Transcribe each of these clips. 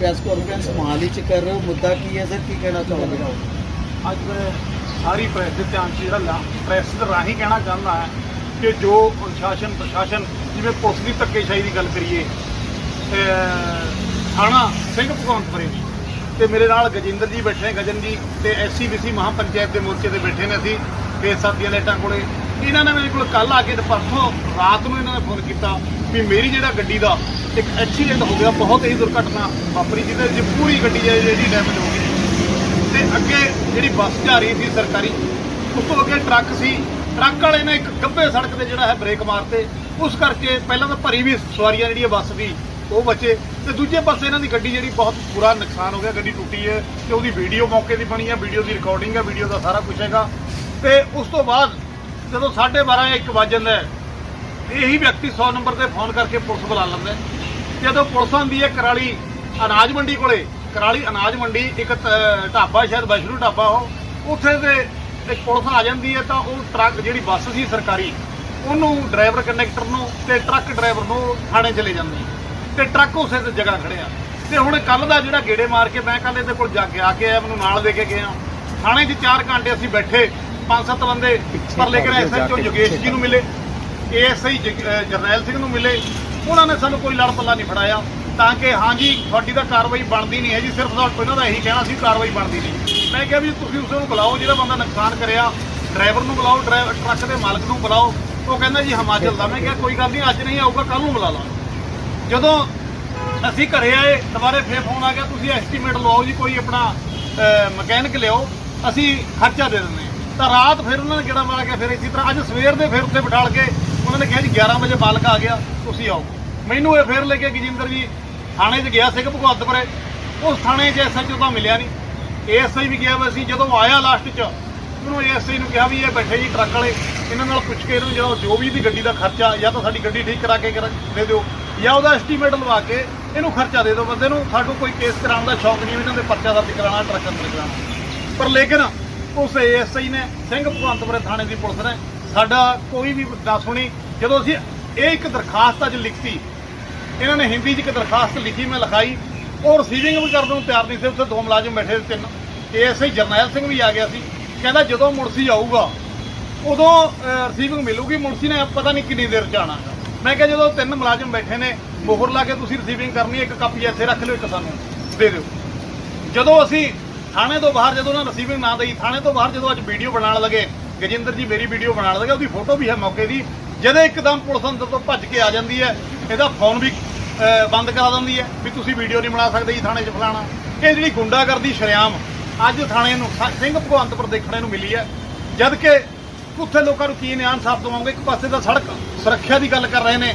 Press conference Mohali ਚ ਕਰ ਰਹੇ ਹੋ? ਮੁੱਦਾ ਕੀ ਹੈ ਸਰ? ਕੀ ਕਹਿਣਾ ਚਾਹੋਗੇ? ਅੱਜ ਮੈਂ ਸਾਰੀ ਪ੍ਰੈਸ ਦੇ ਧਿਆਨ 'ਚ ਜਿਹੜਾ ਲਾ ਪ੍ਰੈਸ ਦੇ ਰਾਹੀਂ ਕਹਿਣਾ ਚਾਹੁੰਦਾ ਹੈ ਕਿ ਜੋ ਅਨੁਸ਼ਾਸਨ ਪ੍ਰਸ਼ਾਸਨ ਜਿਵੇਂ ਪੁਲਿਸ ਦੀ ਧੱਕੇਸ਼ਾਹੀ ਦੀ ਗੱਲ ਕਰੀਏ ਥਾਣਾ ਸਿੰਘ ਭਗਵੰਤਪੁਰੇ ਤੇ ਮੇਰੇ ਨਾਲ ਗਜਿੰਦਰ ਜੀ ਬੈਠੇ ਨੇ, ਗਜਨ ਜੀ ਤੇ ਐਸਸੀਬੀਸੀ ਮਹਾਪੰਚਾਇਤ ਦੇ ਮੋਰਚੇ ਤੇ ਬੈਠੇ ਨੇ ਅਸੀਂ ਫੇਸ ਸਾਥੀਆਂ ਲਾਈਟਾਂ ਕੋਲੇ। ਇਹਨਾਂ ਨੇ ਮੇਰੇ ਕੋਲ ਕੱਲ ਆ ਕੇ ਪਰਸੋਂ ਰਾਤ ਨੂੰ ਇਹਨਾਂ ਨੇ ਫੋਨ ਕੀਤਾ। ਵੀ ਮੇਰੀ ਜਿਹੜਾ ਗੱਡੀ ਦਾ ਇੱਕ ਐਕਸੀਡੈਂਟ ਹੋ ਗਿਆ, ਬਹੁਤ ਹੀ ਦੁਰਘਟਨਾ ਵਾਪਰੀ, ਜਿਹਦੇ ਵਿੱਚ ਪੂਰੀ ਗੱਡੀ ਹੈ, ਜਿਹੜੀ ਡੈਮੇਜ ਹੋ ਗਈ। ਤੇ ਅੱਗੇ ਜਿਹੜੀ ਬੱਸ ਜਾ ਰਹੀ ਸੀ ਸਰਕਾਰੀ, ਉਸ ਤੋਂ ਅੱਗੇ ਟਰੱਕ ਸੀ। ਟਰੱਕ ਵਾਲੇ ਨੇ ਇੱਕ ਗੱਭੇ ਸੜਕ ਤੇ ਜਿਹੜਾ ਹੈ, ਬ੍ਰੇਕ ਮਾਰਤੇ। ਉਸ ਕਰਕੇ ਪਹਿਲਾਂ ਤਾਂ ਭਰੀ ਵੀ ਸਵਾਰੀਆਂ ਜਿਹੜੀ ਹੈ ਬੱਸ ਦੀ ਉਹ ਬਚੇ। ਤੇ ਦੂਜੇ ਪਾਸੇ ਇਹਨਾਂ ਦੀ ਗੱਡੀ ਜਿਹੜੀ ਬਹੁਤ ਬੁਰਾ ਨੁਕਸਾਨ ਹੋ ਗਿਆ, ਗੱਡੀ ਟੁੱਟੀ ਹੈ ਤੇ ਉਹਦੀ ਵੀਡੀਓ ਮੌਕੇ ਦੀ ਬਣੀ ਹੈ ਵੀਡੀਓ ਦੀ ਰਿਕਾਰਡਿੰਗ ਹੈ ਵੀਡੀਓ ਦਾ ਸਾਰਾ ਕੁਝ ਹੈਗਾ। ਤੇ ਉਸ ਤੋਂ ਬਾਅਦ ਜਦੋਂ 12:30 1 ਵਜ ਜਾਂਦਾ ਇਹੀ ਵਿਅਕਤੀ 100 ਨੰਬਰ ਤੇ ਫੋਨ ਕਰਕੇ ਪੁਲਿਸ ਬੁਲਾ ਲੈਂਦਾ। ਜਦੋਂ ਪੁਲਿਸ ਆਉਂਦੀ ਹੈ ਕਰਾਲੀ ਅਨਾਜ ਮੰਡੀ ਕੋਲੇ ਕਰਾਲੀ ਅਨਾਜ ਮੰਡੀ ਇੱਕ ਢਾਬਾ ਸ਼ਾਇਦ ਵੈਸ਼ਨੂ ਢਾਬਾ ਉਹ ਉੱਥੇ ਤੇ ਇੱਕ ਪੁਲਿਸ ਆ ਜਾਂਦੀ ਹੈ ਤਾਂ ਉਹ ਟਰੱਕ ਜਿਹੜੀ ਬੱਸ ਸੀ ਸਰਕਾਰੀ ਉਹਨੂੰ ਡਰਾਈਵਰ ਕੰਡਕਟਰ ਨੂੰ ਤੇ ਟਰੱਕ ਡਰਾਈਵਰ ਨੂੰ ਥਾਣੇ ਚਲੇ ਜਾਂਦੇ। ਤੇ ਟਰੱਕ ਉਸੇ ਤੇ ਜਗ੍ਹਾ ਖੜਿਆ ਤੇ ਹੁਣ ਕੱਲ ਦਾ ਜਿਹੜਾ ਗੇੜੇ ਮਾਰ ਕੇ ਮੈਂ ਕੱਲ ਇਹਦੇ ਕੋਲ ਜਾ ਕੇ ਆ ਕੇ ਆਇਆ ਮੈਨੂੰ ਨਾਲ ਦੇ ਕੇ ਗਿਆ ਥਾਣੇ 'ਚ 4 ਘੰਟੇ ਅਸੀਂ ਬੈਠੇ ਪੰਜ ਸੱਤ ਬੰਦੇ ਪਰ ਲੇਕਿਨ ਐਸਐਚਓ ਯੋਗੇਸ਼ ਜੀ ਨੂੰ ਮਿਲੇ ਏਐਸਆਈ ਜਰਨੈਲ ਸਿੰਘ ਨੂੰ ਮਿਲੇ, ਉਹਨਾਂ ਨੇ ਸਾਨੂੰ ਕੋਈ ਲੜ ਪੱਲਾ ਨਹੀਂ ਫੜਾਇਆ, ਤਾਂ ਕਿ ਹਾਂਜੀ ਤੁਹਾਡੀ ਤਾਂ ਕਾਰਵਾਈ ਬਣਦੀ ਨਹੀਂ ਹੈ ਜੀ, ਸਿਰਫ ਤੁਹਾਡੇ ਇਹਨਾਂ ਦਾ ਇਹੀ ਕਹਿਣਾ ਸੀ, ਕਾਰਵਾਈ ਬਣਦੀ ਨਹੀਂ। ਮੈਂ ਕਿਹਾ ਵੀ ਤੁਸੀਂ ਉਸ ਨੂੰ ਬੁਲਾਓ, ਜਿਹੜਾ ਬੰਦਾ ਨੁਕਸਾਨ ਕਰਿਆ, ਡਰਾਈਵਰ ਨੂੰ ਬੁਲਾਓ ਡਰਾਈਵਰ ਟਰੱਕ ਦੇ ਮਾਲਕ ਨੂੰ ਬੁਲਾਓ, ਉਹ ਕਹਿੰਦਾ ਜੀ ਹਿਮਾਚਲ ਦਾ। ਮੈਂ ਕਿਹਾ ਕੋਈ ਗੱਲ ਨਹੀਂ, ਅੱਜ ਨਹੀਂ ਆਊਗਾ ਕੱਲ ਨੂੰ ਬੁਲਾ ਲਾ ਜਦੋਂ ਅਸੀਂ ਘਰੇ ਆਏ, ਦੁਬਾਰੇ ਫੇਰ ਫੋਨ ਆ ਗਿਆ, ਤੁਸੀਂ ਐਸਟੀਮੇਟ ਲਵਾਓ ਜੀ, ਕੋਈ ਆਪਣਾ ਮਕੈਨਿਕ ਲਿਆਓ, ਅਸੀਂ ਖਰਚਾ ਦੇ ਦਿੰਦੇ ਹਾਂ। ਤਾਂ ਰਾਤ ਫਿਰ ਉਹਨਾਂ ਨੇ ਕਿਹੜਾ ਮਾਰ ਕੇ ਫਿਰ ਇਸੇ ਤਰ੍ਹਾਂ, ਅੱਜ ਸਵੇਰ ਦੇ ਫਿਰ ਉੱਥੇ ਬਿਠਾਲ ਕੇ ਉਹਨਾਂ ਨੇ ਕਿਹਾ ਜੀ 11 ਵਜੇ ਮਾਲਕ ਆ ਗਿਆ, ਤੁਸੀਂ ਆਓ। ਮੈਨੂੰ ਇਹ ਫਿਰ ਲੈ ਕੇ ਗਜਿੰਦਰ ਜੀ ਥਾਣੇ 'ਚ ਗਿਆ ਸਿੰਘ ਭਗਵੰਤਪੁਰੇ। ਉਸ ਥਾਣੇ 'ਚ ਐਸਐਚਓ ਤਾਂ ਮਿਲਿਆ ਨਹੀਂ। ਏਐਸਆਈ ਵੀ ਗਿਆ ਵਾ ਸੀ, ਜਦੋਂ ਆਇਆ ਲਾਸਟ 'ਚ, ਉਹਨੂੰ ਏਐਸਆਈ ਨੂੰ ਕਿਹਾ ਵੀ ਇਹ ਬੈਠੇ ਜੀ ਟਰੱਕ ਵਾਲੇ, ਇਹਨਾਂ ਨਾਲ ਪੁੱਛ ਕੇ ਇਹਨੂੰ ਜਿਹੜਾ ਜੋ ਵੀ ਦੀ ਗੱਡੀ ਦਾ ਖਰਚਾ, ਜਾਂ ਤਾਂ ਸਾਡੀ ਗੱਡੀ ਠੀਕ ਕਰਾ ਕੇ ਦੇ ਦਿਓ, ਜਾਂ ਉਹਦਾ ਐਸਟੀਮੇਟ ਲਵਾ ਕੇ ਇਹਨੂੰ ਖਰਚਾ ਦੇ ਦਿਓ ਬੰਦੇ ਨੂੰ। ਸਾਨੂੰ ਕੋਈ ਕੇਸ ਕਰਾਉਣ ਦਾ ਸ਼ੌਕ ਨਹੀਂ, ਇਹਨਾਂ ਦੇ ਪਰਚਾ ਦਰਜ ਕਰਾਉਣਾ, ਟਰੱਕ ਅੰਦਰ ਕਰਾਉਣਾ। ਪਰ ਲੇਕਿਨ ਉਸ ਏਐਸਆਈ ਨੇ, ਸਿੰਘ ਭਗਵੰਤਪੁਰੇ ਥਾਣੇ ਦੀ ਪੁਲਿਸ ਨੇ ਸਾਡਾ ਕੋਈ ਵੀ ਨਾ ਸੁਣੀ, ਜਦੋਂ ਅਸੀਂ ਇਹ ਇੱਕ ਦਰਖਾਸਤ ਅੱਜ ਲਿਖਤੀ, ਇਹਨਾਂ ਨੇ ਹਿੰਦੀ 'ਚ ਇੱਕ ਦਰਖਾਸਤ ਲਿਖੀ, ਮੈਂ ਲਿਖਾਈ, ਉਹ ਰਿਸੀਵਿੰਗ ਵੀ ਕਰਨ ਨੂੰ ਤਿਆਰ ਨਹੀਂ ਸੀ, ਉੱਥੇ ਦੋ ਮੁਲਾਜ਼ਮ ਬੈਠੇ ਸੀ, ਤਿੰਨ। ਏਐਸਆਈ ਜਰਨੈਲ ਸਿੰਘ ਵੀ ਆ ਗਿਆ ਸੀ। ਕਹਿੰਦਾ ਜਦੋਂ ਮੁਨਸੀ ਆਊਗਾ, ਉਦੋਂ ਰਿਸੀਵਿੰਗ ਮਿਲੂਗੀ, ਮੁਨਸੀ ਨੇ ਪਤਾ ਨਹੀਂ ਕਿੰਨੀ ਦੇਰ ਚ ਆਉਣਾ ਮੈਂ ਕਿਹਾ ਜਦੋਂ ਤਿੰਨ ਮੁਲਾਜ਼ਮ ਬੈਠੇ ਨੇ, ਮੋਹਰ ਲਾ ਕੇ ਤੁਸੀਂ ਰਿਸੀਵਿੰਗ ਕਰਨੀ ਇੱਕ ਕਾਪੀ ਇੱਥੇ ਰੱਖ ਲਿਓ, ਇੱਕ ਸਾਨੂੰ ਦੇ ਦਿਓ। ਜਦੋਂ ਅਸੀਂ ਥਾਣੇ ਤੋਂ ਬਾਹਰ, ਜਦੋਂ ਉਹਨਾਂ ਰਿਸੀਵਿੰਗ ਨਾ ਦਈ, ਥਾਣੇ ਤੋਂ ਬਾਹਰ ਜਦੋਂ ਅੱਜ ਵੀਡੀਓ ਬਣਾਉਣ ਲੱਗੇ ਗਜਿੰਦਰ ਜੀ ਮੇਰੀ ਵੀਡੀਓ ਬਣਾ ਲੱਗੇ ਉਹਦੀ ਫੋਟੋ ਵੀ ਹੈ ਮੌਕੇ ਦੀ। ਜਦੋਂ ਇੱਕਦਮ ਪੁਲਿਸ ਅੰਦਰ ਤੋਂ ਭੱਜ ਕੇ ਆ ਜਾਂਦੀ ਹੈ, ਇਹਦਾ ਫੋਨ ਵੀ ਬੰਦ ਕਰਾ ਦਿੰਦੀ ਹੈ ਵੀ ਤੁਸੀਂ ਵੀਡੀਓ ਨਹੀਂ ਬਣਾ ਸਕਦੇ ਜੀ ਥਾਣੇ 'ਚ ਫਲਾਣਾ। ਇਹ ਜਿਹੜੀ ਗੁੰਡਾਗਰਦੀ ਸ਼ਰੇਆਮ ਅੱਜ ਥਾਣੇ ਨੂੰ ਸਿੰਘ ਭਗਵੰਤਪੁਰ ਦੇਖਣੇ ਨੂੰ ਮਿਲੀ ਹੈ। ਜਦ ਕਿ ਉੱਥੇ ਲੋਕਾਂ ਨੂੰ ਕੀ ਨਿਆਂ ਸਾਫ਼ ਦਵਾਉਂਗੇ, ਇੱਕ ਪਾਸੇ ਤਾਂ ਸੜਕ ਸੁਰੱਖਿਆ ਦੀ ਗੱਲ ਕਰ ਰਹੇ ਨੇ,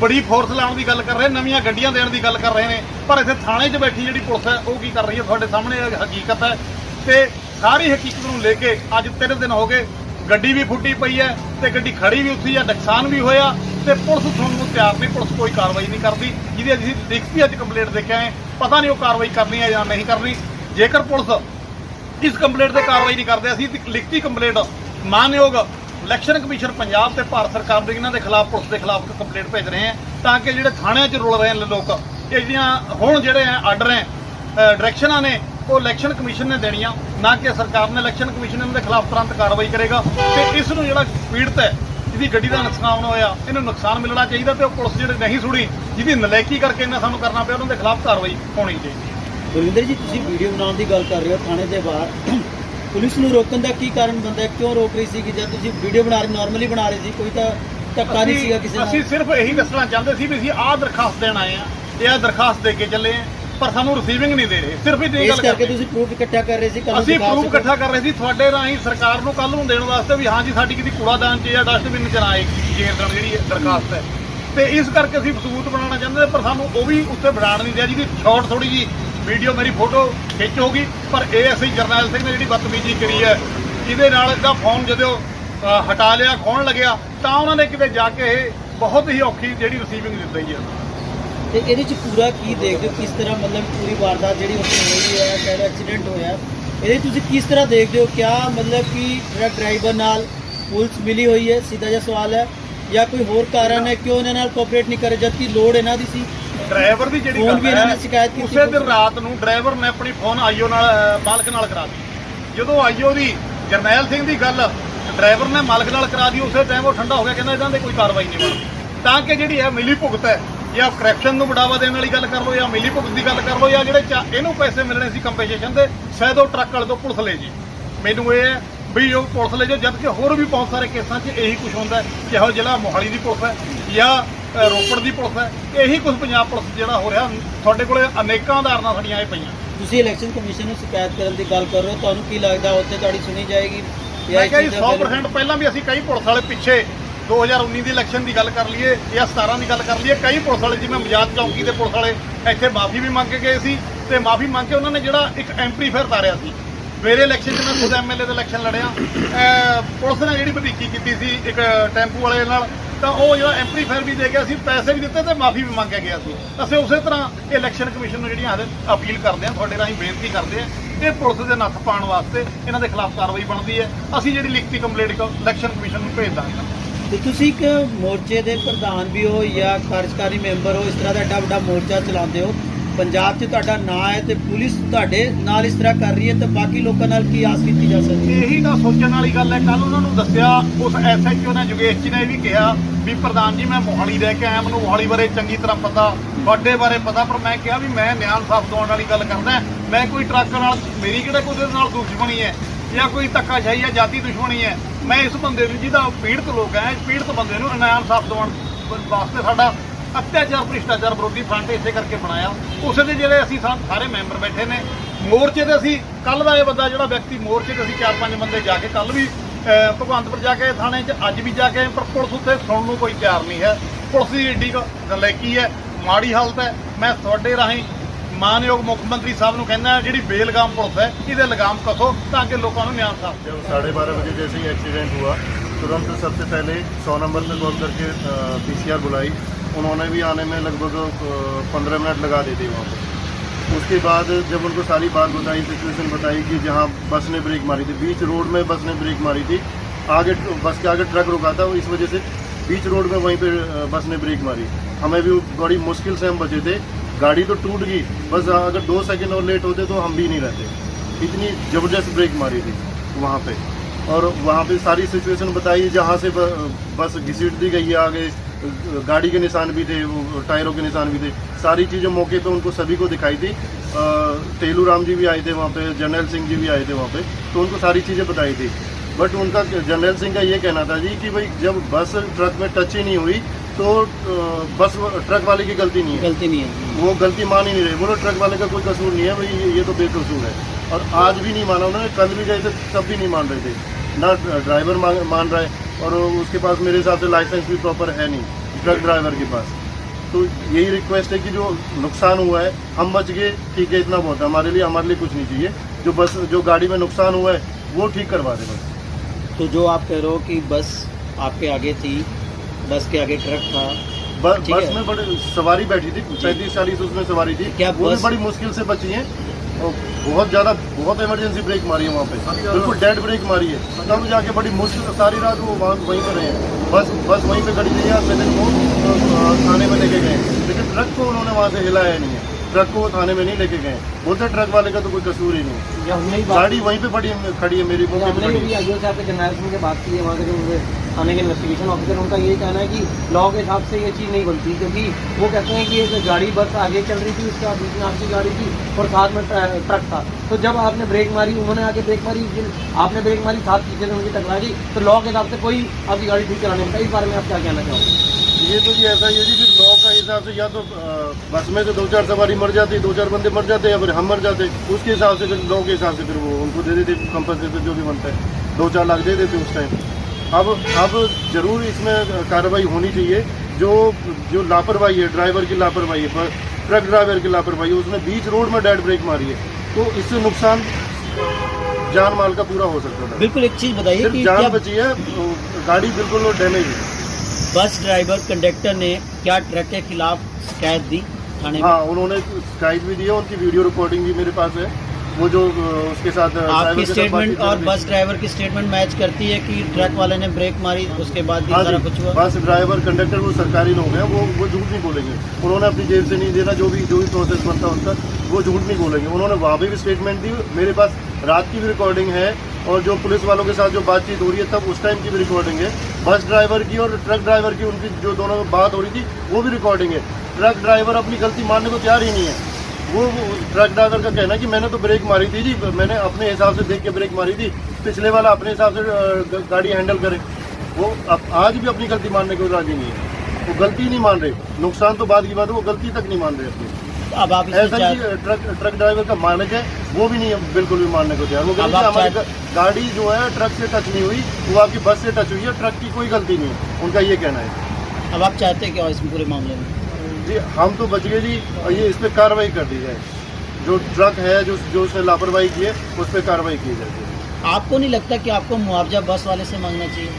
ਬੜੀ ਫੋਰਸ ਲਾਉਣ ਦੀ ਗੱਲ ਕਰ ਰਹੇ, ਨਵੀਆਂ ਗੱਡੀਆਂ ਦੇਣ ਦੀ ਗੱਲ ਕਰ ਰਹੇ ਨੇ। ਪਰ ਇੱਥੇ ਥਾਣੇ 'ਚ ਬੈਠੀ ਜਿਹੜੀ ਪੁਲਿਸ ਹੈ, ਉਹ ਕੀ ਕਰ ਰਹੀ ਹੈ? ਤੁਹਾਡੇ ਸਾਹਮਣੇ ਹਕੀਕਤ ਹੈ। ਤੇ ਸਾਰੀ ਹਕੀਕਤ ਨੂੰ ਲੈ ਕੇ ਅੱਜ ਤਿੰਨ ਦਿਨ ਹੋ ਗਏ, ਗੱਡੀ ਵੀ ਫੁੱਟੀ ਪਈ ਹੈ ਤੇ ਗੱਡੀ ਖੜੀ ਵੀ ਉੱਥੀ ਹੈ ਨੁਕਸਾਨ ਵੀ ਹੋਇਆ ਤੇ ਪੁਲਿਸ ਤੁਹਾਨੂੰ ਤਿਆਰ ਨਹੀਂ, ਪੁਲਿਸ ਕੋਈ ਕਾਰਵਾਈ ਨਹੀਂ ਕਰਦੀ, ਜਿਹਦੀ ਅਸੀਂ ਲਿਖਤੀ ਅੱਜ ਕੰਪਲੇਂਟ ਦੇ ਕੇ ਆਏ ਪਤਾ ਨਹੀਂ ਉਹ ਕਾਰਵਾਈ ਕਰਨੀ ਹੈ ਜਾਂ ਨਹੀਂ ਕਰਨੀ। ਜੇਕਰ ਪੁਲਿਸ ਇਸ ਕੰਪਲੇਂਟ ਤੇ ਕਾਰਵਾਈ ਨਹੀਂ ਕਰਦੇ, ਅਸੀਂ ਇੱਕ ਲਿਖਤੀ ਕੰਪਲੇਂਟ ਮਾਨਯੋਗ ਇਲੈਕਸ਼ਨ ਕਮਿਸ਼ਨ ਪੰਜਾਬ ਤੇ ਭਾਰਤ ਸਰਕਾਰ ਦੇ ਇਹਨਾਂ ਦੇ ਖਿਲਾਫ, ਪੁਲਿਸ ਦੇ ਖਿਲਾਫ ਕੰਪਲੇਂਟ ਭੇਜ ਰਹੇ ਹਾਂ, ਤਾਂ ਕਿ ਜਿਹੜੇ ਥਾਣਿਆਂ 'ਚ ਰੁਲ ਰਹੇ ਨੇ ਲੋਕ, ਇਹ ਜਿਹੜੀਆਂ ਹੁਣ ਜਿਹੜੇ ਹੈ ਆਰਡਰ ਹੈ ਡਾਇਰੈਕਸ਼ਨਾਂ ਨੇ, ਉਹ ਇਲੈਕਸ਼ਨ ਕਮਿਸ਼ਨ ਨੇ ਦੇਣੀਆਂ। ਨਾ ਕਿ ਸਰਕਾਰ ਨੇ ਇਲੈਕਸ਼ਨ ਕਮਿਸ਼ਨ ਇਹਨਾਂ ਦੇ ਖਿਲਾਫ ਤੁਰੰਤ ਕਾਰਵਾਈ ਕਰੇਗਾ ਤੇ ਇਸ ਨੂੰ ਜਿਹੜਾ ਪੀੜਤ ਹੈ ਜਿਹਦੀ ਗੱਡੀ ਦਾ ਨੁਕਸਾਨ ਹੋਇਆ ਇਹਨੂੰ ਨੁਕਸਾਨ ਮਿਲਣਾ ਚਾਹੀਦਾ ਤੇ ਉਹ ਪੁਲਿਸ ਜਿਹੜੇ ਨਹੀਂ ਸੁਣੀ ਜਿਹਦੀ ਨਲਾਇਕੀ ਕਰਕੇ ਇਹਨਾਂ ਸਾਨੂੰ ਕਰਨਾ ਪਿਆ ਉਹਨਾਂ ਦੇ ਖਿਲਾਫ ਕਾਰਵਾਈ ਹੋਣੀ ਚਾਹੀਦੀ ਹੈ। ਗੁਰਿੰਦਰ ਜੀ ਤੁਸੀਂ ਵੀਡੀਓ ਬਣਾਉਣ ਦੀ ਗੱਲ ਕਰ ਰਹੇ ਹੋ ਥਾਣੇ ਦੇ ਬਾਹਰ। ਪੁਲਿਸ ਨੂੰ ਰੋਕਣ ਦਾ ਕੀ ਕਾਰਨ ਬੰਦਾ ਹੈ? ਕਿਉਂ ਰੋਕ ਰਹੀ ਸੀ ਕਿ ਜਦ ਤੁਸੀਂ ਵੀਡੀਓ ਬਣਾ ਰਹੇ ਨਾਰਮਲੀ ਬਣਾ ਰਹੇ ਸੀ ਕੋਈ ਤਾਂ ਧੱਕਾ ਨਹੀਂ ਸੀਗਾ ਕਿਸੇ ਅਸੀਂ ਨਾਲ ਸਿਰਫ ਇਹੀ ਦੱਸਣਾ ਚਾਹੁੰਦੇ ਸੀ ਵੀ ਅਸੀਂ ਆਹ ਦਰਖਾਸਤ ਦੇਣ ਆਏ ਆ ਇਹ ਆਹ ਦਰਖਾਸਤ ਦੇ ਕੇ ਚੱਲੇ ਆ ਪਰ ਸਾਨੂੰ ਰਿਸੀਵਿੰਗ ਨਹੀਂ ਦੇ ਰਹੇ ਸਿਰਫ ਇਹ ਇਸ ਗੱਲ ਕਰਕੇ ਤੁਸੀਂ ਪ੍ਰੂਫ ਇਕੱਠਾ ਕਰ ਰਹੇ ਸੀ ਕੱਲ੍ਹ ਅਸੀਂ ਪ੍ਰੂਫ। ਇਕੱਠਾ ਕਰ ਰਹੇ ਸੀ ਤੁਹਾਡੇ ਰਾਹੀਂ ਸਰਕਾਰ ਨੂੰ ਕੱਲ ਨੂੰ ਦੇਣ ਵਾਸਤੇ ਵੀ ਹਾਂ ਜੀ ਸਾਡੀ ਕਿਤੇ ਕੂੜਾਦਾਨ 'ਚ ਜਾਂ ਡਸਟਬਿਨ 'ਚ ਨਾ ਆਏ ਜੇਰ ਦੇਣ ਜਿਹੜੀ ਦਰਖਾਸਤ ਹੈ। ਤੇ ਇਸ ਕਰਕੇ ਅਸੀਂ ਸਬੂਤ ਬਣਾਉਣਾ ਚਾਹੁੰਦੇ ਪਰ ਸਾਨੂੰ ਉਹ ਵੀ ਉੱਥੇ ਬਣਾਉਣ ਨਹੀਂ ਦਿਆ ਜਿਹਦੀ ਸ਼ਾਰਟ ਥੋੜੀ ਜੀ ਵੀਡੀਓ ਮੇਰੀ ਫੋਟੋ ਖਿੱਚ ਹੋਗੀ ਪਰ ਇਹ ਅਸੀਂ ਜਰਨੈਲ ਸਿੰਘ ਨੇ ਜਿਹੜੀ ਬਦਤਮੀਜ਼ੀ ਕਰੀ ਹੈ ਇਹਦੇ ਨਾਲ ਇਹਦਾ ਫੋਨ ਜਦੋਂ ਹਟਾ ਲਿਆ ਖੋਣ ਲੱਗਿਆ ਤਾਂ ਉਹਨਾਂ ਨੇ ਕਿਤੇ ਜਾ ਕੇ ਇਹ ਬਹੁਤ ਹੀ ਔਖੀ ਜਿਹੜੀ ਰਿਸੀਵਿੰਗ ਦਿੱਤੀ ਹੈ। ਤੇ ਇਹਦੇ ਚ ਪੂਰਾ ਕੀ ਦੇਖਦੇ ਹੋ? ਕਿਸ ਤਰ੍ਹਾਂ ਮਤਲਬ ਪੂਰੀ ਵਾਰਦਾਤ ਜਿਹੜੀ ਹੋਈ ਹੈ ਕਹਿੰਦਾ ਐਕਸੀਡੈਂਟ ਹੋਇਆ ਇਹਦੇ ਤੁਸੀਂ ਕਿਸ ਤਰ੍ਹਾਂ ਦੇਖਦੇ ਹੋ? ਕਿਆ ਮਤਲਬ ਕਿ ਜਿਹੜਾ ਡਰਾਈਵਰ ਨਾਲ ਪੁਲਿਸ ਮਿਲੀ ਹੋਈ ਹੈ? ਸਿੱਧਾ ਜਿਹਾ ਸਵਾਲ ਹੈ। ਜਾਂ ਕੋਈ ਹੋਰ ਕਾਰਨ ਹੈ? ਕਿਉਂ ਇਹਨਾਂ ਨਾਲ ਕੋਆਪਰੇਟ ਨਹੀਂ ਕਰ ਜਦਕਿ ਲੋਡ ਇਹਨਾਂ ਦੀ ਸੀ। ਡਰਾਈਵਰ ਦੀ ਜਿਹੜੀ ਗੱਲ ਹੈ, ਨੇ ਸ਼ਿਕਾਇਤ ਕੀਤੀ ਉਸੇ ਦਿਨ ਰਾਤ ਨੂੰ ਡਰਾਈਵਰ ਨੇ ਆਪਣੀ ਫੋਨ ਆਈਓ ਨਾਲ ਮਾਲਕ ਨਾਲ ਕਰਾ ਦਿੱਤੀ। ਜਦੋਂ ਆਈਓ ਦੀ ਜਰਨੈਲ ਸਿੰਘ ਦੀ ਗੱਲ ਡਰਾਈਵਰ ਨੇ ਮਾਲਕ ਨਾਲ ਕਰਾ ਦੀ ਉਸੇ ਟਾਈਮ ਉਹ ਠੰਡਾ ਹੋ ਗਿਆ ਕਹਿੰਦਾ ਇਹਨਾਂ ਦੇ ਕੋਈ ਕਾਰਵਾਈ ਨਹੀਂ ਬਣਦੀ। ਤਾਂ ਕਿ ਜਿਹੜੀ ਹੈ ਮਿਲੀ ਭੁਗਤ ਹੈ। ਜਾਂ ਕਰਪਸ਼ਨ ਨੂੰ ਬੜਾਵਾ ਦੇਣ ਵਾਲੀ ਗੱਲ ਕਰ ਲਓ ਜਾਂ ਮਿਲੀ ਭੁਗਤ ਦੀ ਗੱਲ ਕਰ ਲਓ ਜਾਂ ਜਿਹੜੇ ਇਹਨੂੰ ਪੈਸੇ ਮਿਲਣੇ ਸੀ ਕੰਪਨਸੇਸ਼ਨ ਦੇ ਸ਼ਾਇਦ ਉਹ ਟਰੱਕ ਵਾਲੇ ਤੋਂ ਪੁਲਿਸ ਲੈ ਜੀ। ਮੈਨੂੰ ਇਹ ਹੈ ਵੀ ਉਹ ਪੁਲਿਸ ਲੈ ਜਾਓ ਜਦ ਕਿ ਹੋਰ ਵੀ ਬਹੁਤ ਸਾਰੇ ਕੇਸਾਂ 'ਚ ਇਹੀ ਕੁਝ ਹੁੰਦਾ ਚਾਹੇ ਜ਼ਿਲ੍ਹਾ ਮੋਹਾਲੀ ਦੀ ਪੁਲਿਸ ਹੈ ਜਾਂ ਰੋਪੜ ਦੀ ਪੁਲਿਸ ਹੈ। ਇਹੀ ਕੁਝ ਪੰਜਾਬ ਪੁਲਿਸ ਜਿਹੜਾ ਹੋ ਰਿਹਾ ਤੁਹਾਡੇ ਕੋਲੇ ਅਨੇਕਾਂ ਉਦਾਹਰਨਾਂ ਸਾਡੀਆਂ ਇਹ ਪਈਆਂ। ਤੁਸੀਂ ਇਲੈਕਸ਼ਨ ਕਮਿਸ਼ਨ ਨੂੰ ਸ਼ਿਕਾਇਤ ਕਰਨ ਦੀ ਗੱਲ ਕਰ ਰਹੇ ਹੋ ਤੁਹਾਨੂੰ ਕੀ ਲੱਗਦਾ ਉੱਥੇ ਤੁਹਾਡੀ ਸੁਣੀ ਜਾਏਗੀ ਮੈਂ ਇਸ ਕਿਹਾ ਜੀ ਚੀਜ਼ ਦਾ 100% ਪਹਿਲਾਂ ਵੀ ਅਸੀਂ ਕਈ ਪੁਲਿਸ ਵਾਲੇ ਪਿੱਛੇ 2019 ਦੀ ਇਲੈਕਸ਼ਨ ਦੀ ਗੱਲ ਕਰ ਲਈਏ ਜਾਂ 17 ਦੀ ਗੱਲ ਕਰ ਲਈਏ, ਕਈ ਪੁਲਿਸ ਵਾਲੇ, ਜਿਵੇਂ ਮਜਾਦ ਚੌਂਕੀ ਦੇ ਪੁਲਿਸ ਵਾਲੇ, ਇੱਥੇ ਮਾਫੀ ਵੀ ਮੰਗ ਕੇ ਗਏ ਸੀ ਤੇ ਮਾਫੀ ਮੰਗ ਕੇ ਉਹਨਾਂ ਨੇ ਜਿਹੜਾ ਇੱਕ ਐਂਟਰੀ ਫੇਰ ਤਾਰਿਆ ਸੀ। ਮੇਰੇ ਇਲੈਕਸ਼ਨ 'ਚ ਮੈਂ ਖੁਦ ਐਮਐਲਏ ਦੇ ਇਲੈਕਸ਼ਨ ਲੜਿਆ। ਪੁਲਿਸ ਨੇ ਜਿਹੜੀ ਵਧੀਕੀ ਕੀਤੀ ਸੀ ਇੱਕ ਟੈਂਪੂ ਵਾਲੇ ਨਾਲ, ਤਾਂ ਉਹ ਜਿਹੜਾ ਐਂਟਰੀ ਫੇਰ ਵੀ ਦੇ ਗਿਆ ਸੀ, ਪੈਸੇ ਵੀ ਦਿੱਤੇ ਤੇ ਮਾਫੀ ਵੀ ਮੰਗ ਕੇ ਗਿਆ ਸੀ। ਅਸੀਂ ਉਸੇ ਤਰ੍ਹਾਂ ਇਲੈਕਸ਼ਨ ਕਮਿਸ਼ਨ ਨੂੰ ਜਿਹੜੀਆਂ ਹਦਾਇਤ ਅਪੀਲ ਕਰਦੇ ਹਾਂ, ਤੁਹਾਡੇ ਰਾਹੀਂ ਬੇਨਤੀ ਕਰਦੇ ਹਾਂ, ਇਹ ਪੁਲਿਸ ਦੇ ਨੱਥ ਪਾਉਣ ਵਾਸਤੇ ਇਹਨਾਂ ਦੇ ਖਿਲਾਫ ਕਾਰਵਾਈ ਬਣਦੀ ਹੈ। ਅਸੀਂ ਜਿਹੜੀ ਲਿਖਤੀ ਕੰਪਲੇਂਟ ਇਲੈਕਸ਼ਨ ਕਮਿਸ਼ਨ ਨੂੰ ਭੇਜ ਦਾਂਗੇ। ਤੇ ਤੁਸੀਂ ਇੱਕ ਮੋਰਚੇ ਦੇ ਪ੍ਰਧਾਨ ਵੀ ਹੋ ਜਾਂ ਕਾਰਜਕਾਰੀ ਮੈਂਬਰ ਹੋ, ਇਸ ਤਰ੍ਹਾਂ ਦਾ ਐਡਾ ਵੱਡਾ ਮੋਰਚਾ ਚਲਾਉਂਦੇ ਹੋ। ਪੰਜਾਬ 'ਚ ਤੁਹਾਡਾ ਨਾਂ ਹੈ ਤੇ ਪੁਲਿਸ ਤੁਹਾਡੇ ਨਾਲ ਇਸ ਤਰ੍ਹਾਂ ਕਰ ਰਹੀ ਹੈ ਤੇ ਬਾਕੀ ਲੋਕਾਂ ਨਾਲ ਕੀ ਆਸ ਕੀਤੀ ਜਾ ਸਕਦੀ ਹੈ? ਇਹੀ ਤਾਂ ਸੋਚਣ ਵਾਲੀ ਗੱਲ ਹੈ। ਕੱਲ ਉਹਨਾਂ ਨੂੰ ਦੱਸਿਆ, ਉਸ ਐਸਐਚਓ ਨੇ, ਜੋਗੇਸ਼ ਜੀ ਨੇ ਇਹ ਵੀ ਕਿਹਾ ਵੀ ਪ੍ਰਧਾਨ ਜੀ, ਮੈਂ ਮੋਹਾਲੀ ਰਹਿ ਕੇ ਆਇਆ। ਮੈਨੂੰ ਮੋਹਾਲੀ ਬਾਰੇ ਚੰਗੀ ਤਰ੍ਹਾਂ ਪਤਾ, ਤੁਹਾਡੇ ਬਾਰੇ ਪਤਾ, ਪਰ ਮੈਂ ਕਿਹਾ ਵੀ ਮੈਂ ਨਿਆਂ ਸਾਫ਼ ਦਵਾਉਣ ਵਾਲੀ ਗੱਲ ਕਰਦਾ। ਮੈਂ ਕੋਈ ਟਰੱਕ ਨਾਲ, ਮੇਰੀ ਕਿਹੜਾ ਕੋਈ ਉਹਦੇ ਨਾਲ ਦੁਸ਼ਮਣੀ ਹੈ? ਜਾਂ ਕੋਈ ਧੱਕਾਸ਼ਾਹੀ ਜਾਂ ਜਾਤੀ ਦੁਸ਼ਮਣੀ ਹੈ, ਮੈਂ ਇਸ ਬੰਦੇ ਨੂੰ ਜਿਹਦਾ ਪੀੜਤ ਲੋਕ ਹੈ, ਇਸ ਪੀੜਤ ਬੰਦੇ ਨੂੰ ਇਨਾਮ ਸਾਫ਼ ਦਿਵਾਉਣ ਵਾਸਤੇ ਸਾਡਾ ਅਤਿਆਚਾਰ, ਭ੍ਰਿਸ਼ਟਾਚਾਰ ਵਿਰੋਧੀ ਫਰੰਟ ਇਸੇ ਕਰਕੇ ਬਣਾਇਆ। ਉਸੇ ਦੇ ਜਿਹੜੇ ਅਸੀਂ ਸਾ- ਸਾਰੇ ਮੈਂਬਰ ਬੈਠੇ ਨੇ, ਮੋਰਚੇ ਤੇ ਅਸੀਂ ਕੱਲ ਦਾ ਇਹ ਬੰਦਾ ਜਿਹੜਾ ਵਿਅਕਤੀ ਮੋਰਚੇ ਤੇ ਅਸੀਂ ਚਾਰ ਪੰਜ ਬੰਦੇ ਜਾ ਕੇ ਕੱਲ ਵੀ ਭਗਵੰਤਪੁਰ ਜਾ ਕੇ ਥਾਣੇ 'ਚ, ਅੱਜ ਵੀ ਜਾ ਕੇ ਪਰ ਪੁਲਿਸ ਉੱਥੇ ਸੁਣਨ ਨੂੰ ਕੋਈ ਤਿਆਰ ਨਹੀਂ ਹੈ। ਪੁਲਿਸ ਦੀ ਏਡੀ ਕੁ ਨਲਾਇਕੀ ਹੈ, ਮਾੜੀ ਹਾਲਤ ਹੈ। ਮੈਂ ਤੁਹਾਡੇ ਰਾਹੀਂ ਮਾਨਯੋਗ ਮੁੱਖ ਮੰਤਰੀ ਸਾਹਿਬ ਨੂੰ ਕਹਿੰਦਾ ਜਿਹੜੀ ਬੇਲਗਾਮ ਪੁਲਿਸ ਹੈ ਇਹਦੇ ਲਗਾਮ ਕਸੋ ਤਾਂ ਕਿ ਲੋਕਾਂ ਨੂੰ ਨਿਆਂ ਸਾਫ जब साढ़े बारह बजे जैसे ही एक्सीडेंट हुआ तुरंत सबसे पहले सौ नंबर पे कॉल करके पीसीआर बुलाई उन्होंने भी आने में लगभग पंद्रह मिनट लगा दी थी वहाँ पर उसके बाद जब उनको सारी बात बताई सिचुएशन बताई कि जहाँ बस ने ब्रेक मारी थी बीच रोड में बस ने ब्रेक मारी थी आगे बस के आगे ट्रक रुका था इस वजह से बीच रोड में वहीं पे अ, बस ने ब्रेक मारी हमें भी बड़ी मुश्किल से हम बचे थे गाड़ी तो टूट गई, बस अगर दो सेकंड और लेट होते तो हम भी नहीं रहते। इतनी ज़बरदस्त ब्रेक मारी थी वहाँ पे। और वहाँ पे सारी सिचुएशन बताई, जहाँ से बस घिसीट दी गई है आगे, गाड़ी के निशान भी थे, वो टायरों के निशान भी थे। सारी चीज़ें मौके पे उनको सभी को दिखाई थी। तेलू राम जी भी आए थे वहाँ पे, जनरल सिंह जी भी आए थे वहाँ पे तो उनको सारी चीज़ें बताई थी। बट उनका, जनरल सिंह का ये कहना था जी कि भाई, जब बस ट्रक में टच ही नहीं हुई तो बस ट्रक वाले की गलती नहीं है। गलती नहीं है। वो गलती मान ही नहीं रहे। बोलो ट्रक वाले का कोई कसूर नहीं है भाई ये तो बेकसूर है। और आज भी नहीं माना उन्होंने कल भी गए थे तब भी नहीं मान रहे थे। ना ड्राइवर मान रहा है और उसके पास मेरे हिसाब से लाइसेंस भी प्रॉपर है नहीं ट्रक ड्राइवर के पास। तो यही रिक्वेस्ट है कि जो नुकसान हुआ है हम बच गए ठीक है इतना बहुत है। हमारे लिए हमारे लिए कुछ नहीं चाहिए। जो बस जो गाड़ी में नुकसान हुआ है वो ठीक करवा दे बस। तो जो आप कह रहे हो कि बस आपके आगे थी बस के आगे ट्रक था। ब- बस में बड़े सवारी बैठी थी पैंतीस चालीस उसमें सवारी थी। क्या वो बस- बड़ी मुश्किल से बची है। और बहुत ज़्यादा बहुत इमरजेंसी ब्रेक मारी है वहाँ पे। बिल्कुल डेड ब्रेक मारी है। तब जाके बड़ी मुश्किल सारी रात वो वहाँ वहीं पर रहे हैं। बस बस वहीं पे खड़ी थी है मैंने थाने में लेके गए लेकिन ट्रक को उन्होंने वहाँ से हिलाया नहीं है। ट्रक को थाने में नहीं लेके गए। बोलते ट्रक वाले का तो कोई कसूर ही नहीं। गाड़ी वहीं पे पड़ी है खड़ी है मेरी मौके पे से बात की है वहाँ के जो थाने के इन्वेस्टिगेशन ऑफिसर उनका ये कहना है कि लॉ के हिसाब से ये चीज़ नहीं बनती क्योंकि वो कहते हैं कि एक गाड़ी बस आगे चल रही थी उसके बीच में आपकी गाड़ी थी और साथ में ट्रक था। तो जब आपने ब्रेक मारी उन्होंने आगे ब्रेक मारी फिर आपने ब्रेक मारी साथ पीछे से उनकी टकरा दी तो लॉ के हिसाब से कोई आपकी गाड़ी ठीक चलाने में इस बारे में आप क्या कहना चाहोगे? ये तो जी ऐसा ही है जी फिर लॉ का हिसाब से या तो बस में तो दो चार सवारी मर जाती दो चार बंदे मर जाते या फिर हम मर जाते उसके हिसाब से फिर लॉ के हिसाब से फिर वो उनको दे देते कंपनसेशन जो भी बनता है। दो चार लाख दे देते उस टाइम अब अब ज़रूर इसमें कार्रवाई होनी चाहिए। जो जो लापरवाही है ड्राइवर की लापरवाही है ट्रक ड्राइवर की लापरवाही है उसने बीच रोड में डेड ब्रेक मारी है तो इससे नुकसान जान माल का पूरा हो सकता था। बिल्कुल एक चीज़ बताइए जान बची है गाड़ी बिल्कुल डैमेज है। बस ड्राइवर कंडक्टर ने क्या ट्रक के खिलाफ शिकायत दी थाने हाँ उन्होंने शिकायत भी दी है उनकी वीडियो रिकॉर्डिंग भी मेरे पास है। वो जो उसके साथ आपकी स्टेटमेंट और बस ड्राइवर की स्टेटमेंट मैच करती है कि ट्रक वाले ने ब्रेक मारी उसके बाद भी हाँ सारा कुछ हुआ? बस ड्राइवर कंडक्टर वो सरकारी लोग हैं वो वो झूठ नहीं बोलेंगे। उन्होंने अपनी जेब से नहीं देना जो भी जो भी प्रोसेस बनता उनका वो झूठ नहीं बोलेंगे। उन्होंने वहाँ भी स्टेटमेंट दी मेरे पास रात की भी रिकॉर्डिंग है और जो पुलिस वालों के साथ जो बातचीत हो रही है तब उस टाइम की भी रिकॉर्डिंग है। बस ड्राइवर की और ट्रक ड्राइवर की उनकी जो दोनों बात हो रही थी, वो भी रिकॉर्डिंग है। ट्रक ड्राइवर अपनी गलती मानने को तैयार ही नहीं है। वो ट्रक ड्राइवर का कहना कि मैंने तो ब्रेक मारी थी जी, मैंने अपने हिसाब से देख के ब्रेक मारी थी, पिछले वाला अपने हिसाब से गाड़ी हैंडल करे। वो अब, आज भी अपनी गलती मानने को राज़ी नहीं है। वो गलती नहीं मान रहे। नुकसान तो बाद की बात है, वो गलती तक नहीं मान रहे अपनी। अब आप ट्रक ट्रक ड्राइवर का मालिक है वो भी नहीं है बिल्कुल भी मानने को तैयार। वो कहते हैं हमारी गाड़ी जो है ट्रक से टच नहीं हुई वो आपकी बस से टच हुई है ट्रक की कोई गलती नहीं है। उनका ये कहना है। अब आप चाहते हैं क्या हो इस पूरे मामले में? जी हम तो बच गए जी ये इस पर कार्रवाई कर दी जाए। जो ट्रक है जो जो उसने लापरवाही की है उस पर कार्रवाई की जाए। आपको नहीं लगता कि आपको मुआवजा बस वाले से मांगना चाहिए?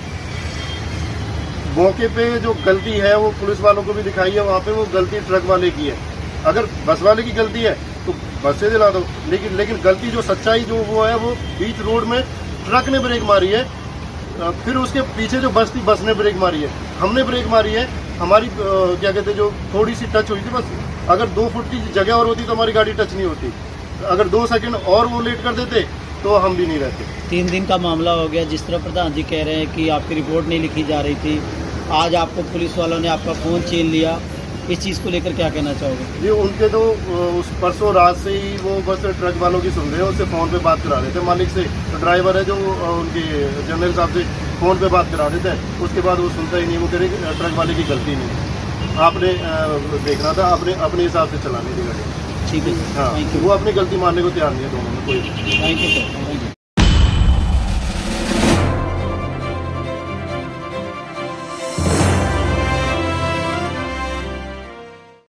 मौके पे जो गलती है वो पुलिस वालों को भी दिखाई है वहाँ पे वो गलती ट्रक वाले की है। अगर बस वाले की गलती है तो बस से दिला दो। लेकिन लेकिन गलती जो सच्चाई जो वो है, वो बीच रोड में ट्रक ने ब्रेक मारी है। फिर उसके पीछे जो बस थी, बस ने ब्रेक मारी है। हमने ब्रेक मारी है। हमारी क्या कहते जो थोड़ी सी टच हुई थी, बस अगर दो फुट की जगह और होती तो हमारी गाड़ी टच नहीं होती। अगर दो सेकंड और वो लेट कर देते तो हम भी नहीं रहते। तीन दिन का मामला हो गया, जिस तरह प्रधान जी कह रहे हैं कि आपकी रिपोर्ट नहीं लिखी जा रही थी। आज आपको पुलिस वालों ने आपका फ़ोन छीन लिया। इस चीज़ को लेकर क्या कहना चाहोगे? जी उनके तो उस परसों रात से ही वो बस ट्रक वालों की सुन रहे हैं उससे फ़ोन पे बात करा रहे थे। मालिक से तो ड्राइवर है जो उनके जनरल साहब से फ़ोन पे बात करा रहे थे। उसके बाद वो सुनता ही नहीं वो कह रहे ट्रक वाले की गलती नहीं। आपने देखना था आपने अपने हिसाब से चलानी थी गाड़ी ठीक है। हाँ वो अपनी गलती मानने को तैयार नहीं है दोनों में कोई। Thank you sir thank you